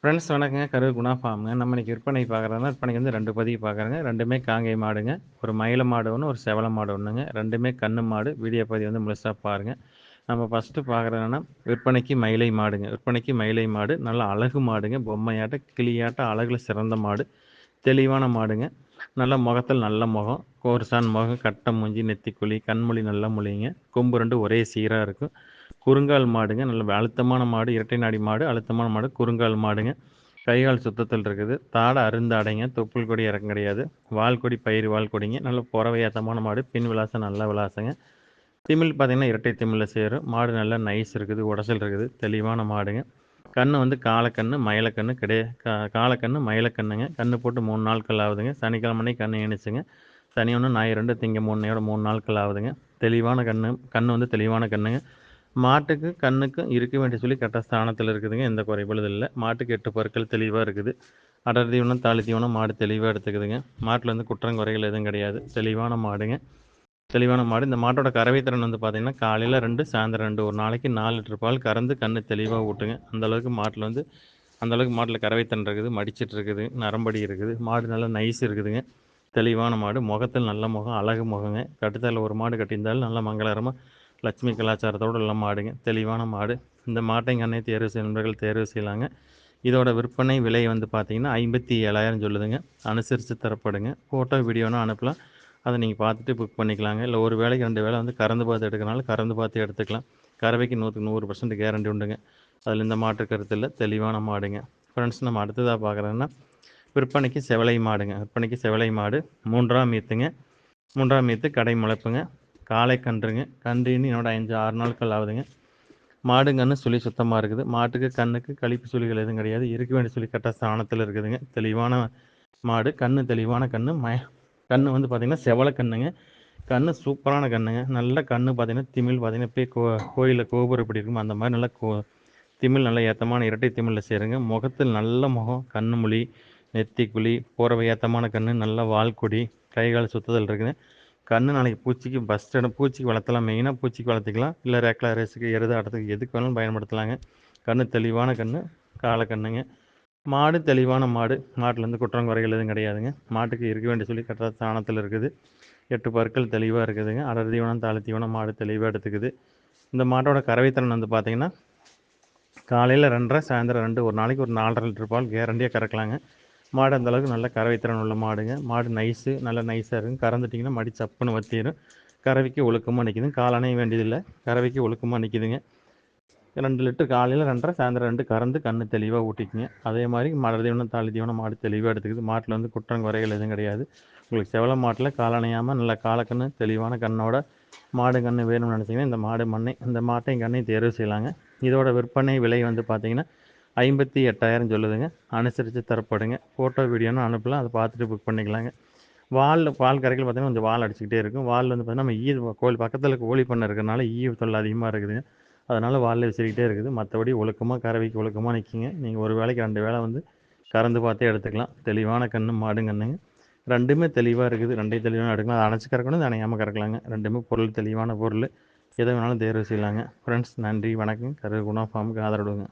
Friends வணக்கங்க. கரு குணா ஃபார்முங்க. நம்ம இன்னைக்கு விற்பனை பார்க்குறதுனா விற்பனைக்கு வந்து ரெண்டு பதிவு பார்க்குறேங்க. ரெண்டுமே காங்கை மாடுங்க. ஒரு மயில மாடு ஒன்று ஒரு செவல மாடு ஒன்றுங்க ரெண்டுமே கண்ணு மாடு. வீடியோ பதிவு வந்து முழுசாக பாருங்கள் நம்ம ஃபஸ்ட்டு பார்க்குறதுனா விற்பனைக்கு மயிலை மாடுங்க. விற்பனைக்கு மயிலை மாடு. நல்ல அழகு மாடுங்க. பொம்மையாட்ட கிளியாட்ட அழகில் சிறந்த மாடு. தெளிவான மாடுங்க. நல்ல முகத்தில் நல்ல முகம். கோர்சான் முகம் கட்டை மூஞ்சி நெத்திக்குழி கண்மொழி நல்ல மொழிங்க. கொம்பு ரெண்டு ஒரே சீராக இருக்கும். குறுங்கால் மாடுங்க. நல்ல அழுத்தமான மாடு இரட்டை நாடி மாடு அழுத்தமான மாடு குறுங்கால் மாடுங்க. கைகால் சுத்தத்தில் இருக்குது. தாடை அருந்தாடைங்க தொப்புள் கொடி இறக்கம் கிடையாது. வால் கொடி பயிர் வால் கொடிங்க. நல்ல புறவையாத்தமான மாடு. பின் விலாசம் நல்ல விலாசங்க திமிழ் பார்த்திங்கன்னா இரட்டை திமிழில் சேரும். மாடு நல்லா நைஸ் இருக்குது. உடசல் இருக்குது. தெளிவான மாடுங்க. கன்று வந்து காலக்கன்று மயிலக்கன்று கிடையாது கா காலக்கன்று மயிலக்கண்ணுங்க. கன்று போட்டு மூணு நாட்கள் ஆகுதுங்க. சனிக்கிழமை கன்று இணைச்சுங்க சனி ஒன்று ஞாயிறு ரெண்டு திங்க மூணையோட மூணு நாட்கள் ஆகுதுங்க. தெளிவான கன்று கன்று வந்து தெளிவான கன்றுங்க மாட்டுக்கு கண்ணுக்கும் இருக்க வேண்டிய சொல்லி கரெக்டாக ஸ்தானத்தில் இருக்குதுங்க. எந்த குறைபாடு இல்லை. மாட்டுக்கு எட்டு பற்கள் தெளிவாக இருக்குது. அடர் தீவனம் தாலி தீவனம் மாடு தெளிவாக எடுத்துக்குதுங்க. மாட்டில் வந்து குற்றம் குறைகள் எதுவும் கிடையாது. தெளிவான மாடுங்க. தெளிவான மாடு. இந்த மாட்டோட கறவை திறன் வந்து பார்த்திங்கன்னா காலையில் ரெண்டு சாயந்தரம் ரெண்டு. ஒரு நாளைக்கு நாலு லிட்டர் பால் கறந்து கண்ணு தெளிவாக ஊட்டுங்க. அந்தளவுக்கு மாட்டில் வந்து அந்தளவுக்கு மாட்டில் கறவை திறன் இருக்குது. மடிச்சிட்டு இருக்குது. நரம்படி இருக்குது. மாடு நல்லா நைஸ் இருக்குதுங்க. தெளிவான மாடு. முகத்தில் நல்ல முகம் அழகு முகங்க. கட்டுத்தால ஒரு மாடு கட்டியிருந்தாலும் நல்லா மங்களகரமாக லட்சுமி கலாச்சாரத்தோடு உள்ள மாடுங்க தெளிவான மாடு. இந்த மாட்டை அன்னை தேர்வு செய்ய நண்பர்கள் தேர்வு செய்யலாங்க. இதோட விற்பனை விலை வந்து பார்த்திங்கன்னா ஐம்பத்தி ஏழாயிரம் சொல்லுதுங்க. அனுசரித்து தரப்படுங்க. ஃபோட்டோ வீடியோனா அனுப்பலாம். அதை நீங்கள் பார்த்துட்டு புக் பண்ணிக்கலாங்க. இல்லை ஒரு வேலைக்கு ரெண்டு வேலை வந்து கறந்து பார்த்து எடுக்கிறனால கறந்து பார்த்து எடுத்துக்கலாம். கறவைக்கு நூற்றுக்கு நூறு பர்சன்ட் கேரண்டி உண்டுங்க. அதில் இந்த மாட்டு கருத்து இல்லை. தெளிவான மாடுங்க. ஃப்ரெண்ட்ஸ் நம்ம அடுத்ததாக பார்க்குறோன்னா விற்பனைக்கு செவலை மாடுங்க. விற்பனைக்கு செவலை மாடு. மூன்றாம் மீத்துங்க. மூன்றாம் மீத்து கடை முளைப்புங்க. காலை கன்றுங்க. கன்று என்னோட அஞ்சு ஆறு நாட்கள் ஆகுதுங்க. மாடு கன்று சுழி சுத்தமாக இருக்குது. மாட்டுக்கு கண்ணுக்கு கழிப்பு சுழிகள் எதுவும் கிடையாது. இருக்க வேண்டிய சுழி கரெக்டாக ஸ்தானத்தில் இருக்குதுங்க. தெளிவான மாடு கண்ணு தெளிவான கண்ணு. மய கண்ணு வந்து பார்த்திங்கன்னா செவலை கண்ணுங்க. கண்ணு சூப்பரான கண்ணுங்க. நல்ல கண்ணு பார்த்திங்கன்னா திமிழ் பார்த்திங்கன்னா இப்போயே கோ கோயிலில் கோபுரம் எப்படி இருக்கும் அந்த மாதிரி நல்லா கோ திமிழ் நல்ல ஏத்தமான இரட்டை திமிழில் சேருங்க. முகத்தில் நல்ல முகம் கண்ணு மொழி நெத்திக்குழி போகிறவை ஏத்தமான கண்ணு நல்ல வால்கொடி கைகால் சுத்துதல் இருக்குதுங்க. கண்ணு நாளைக்கு பூச்சிக்கு பஸ் ஸ்டாண்ட் பூச்சிக்கு வளர்த்தலாம். மெயினாக பூச்சிக்கு வளர்த்திக்கலாம். இல்லை ரேக்லா ரேஸுக்கு எருது ஆட்டத்துக்கு எதுக்கு வேணாலும் பயன்படுத்தலாங்க. கண்ணு தெளிவான கண்ணு காலை கண்ணுங்க. மாடு தெளிவான மாடு. மாட்டிலேருந்து குற்றம் குறைகள் எதுவும் கிடையாதுங்க. மாட்டுக்கு இருக்க வேண்டிய சொல்லி கட்டுற தானத்தில் இருக்குது. எட்டு பற்கள் தெளிவாக இருக்குதுங்க. அடர் தீவனம் தாழ தீவனம் மாடு தெளிவாக எடுத்துக்குது. இந்த மாட்டோட கறவைத்திறன் வந்து பார்த்திங்கன்னா காலையில் ரெண்டரை சாயந்தரம் ரெண்டு ஒரு நாளைக்கு ஒரு நாலரை லிட்டர் பால் கேரண்டியாக கறக்கலாங்க. மாடு அந்தளவுக்கு நல்ல கறவை திறன் உள்ள மாடுங்க. மாடு நைஸு நல்லா நைஸாக இருக்கும். கறந்துட்டிங்கன்னா மடி சப்புன்னு வத்திடும் கறவைக்கு ஒழுக்கமாக நிற்கிதுங்க காலணைய வேண்டியதில்லை. கறவைக்கு ஒழுக்கமாக நிற்கிதுங்க ரெண்டு லிட்டர் காலையில் ரெண்டரை சாயந்தரம் ரெண்டு கறந்து கண்ணு தெளிவாக ஊட்டிக்குங்க. அதே மாதிரி மலர் தீவனம் தாலி தீவனம் மாடு தெளிவாக எடுத்துக்குது. மாட்டில் வந்து குற்றம் குறைகள் எதுவும் கிடையாது. உங்களுக்கு செவல மாட்டில் காலணையாமல் நல்ல காலக்கண்ணு தெளிவான கண்ணோட மாடு கன்று வேணும்னு நினச்சிங்கன்னா இந்த மாடு மண்ணை இந்த மாட்டையும் கண்ணையும் தேர்வு செய்யலாங்க. இதோட விற்பனை விலை வந்து பார்த்திங்கன்னா ஐம்பத்தி எட்டாயிரம் சொல்லுதுங்க. அனுசரித்து தரப்படுங்க. ஃபோட்டோ வீடியோன்னு அனுப்பலாம். அதை பார்த்துட்டு புக் பண்ணிக்கலாங்க. வாலில் பால் கரைகள் பார்த்தீங்கன்னா கொஞ்சம் வால் அடிச்சுக்கிட்டே இருக்கும். வால் வந்து பார்த்தீங்கன்னா நம்ம ஈ கோழி பக்கத்தில் கோழி பண்ண இருக்கிறனால ஈ தொல்லை அதிகமாக இருக்குதுங்க. அதனால் வாலில் விசிறிக்கிட்டே இருக்குது. மற்றபடி ஒழுக்கமாக கறவைக்கு ஒழுக்கமாக நிற்கிங்க நீங்கள் ஒரு வேலைக்கு ரெண்டு வேலை வந்து கறந்து பார்த்தே எடுத்துக்கலாம். தெளிவான கன்று மாடு கண்ணுங்க. ரெண்டுமே தெளிவாக இருக்குது. ரெண்டையும் தெளிவாக எடுக்கலாம். அதை அணைச்சி கறக்கணும் அதை அணையாமல் கறக்கலாங்க. ரெண்டுமே பொருள் தெளிவான பொருள். எதை வேணாலும் தேர்வு செய்யலாங்க. ஃப்ரெண்ட்ஸ் நன்றி வணக்கம். கரு குணா ஃபார்முக்கு ஆதரவுங்க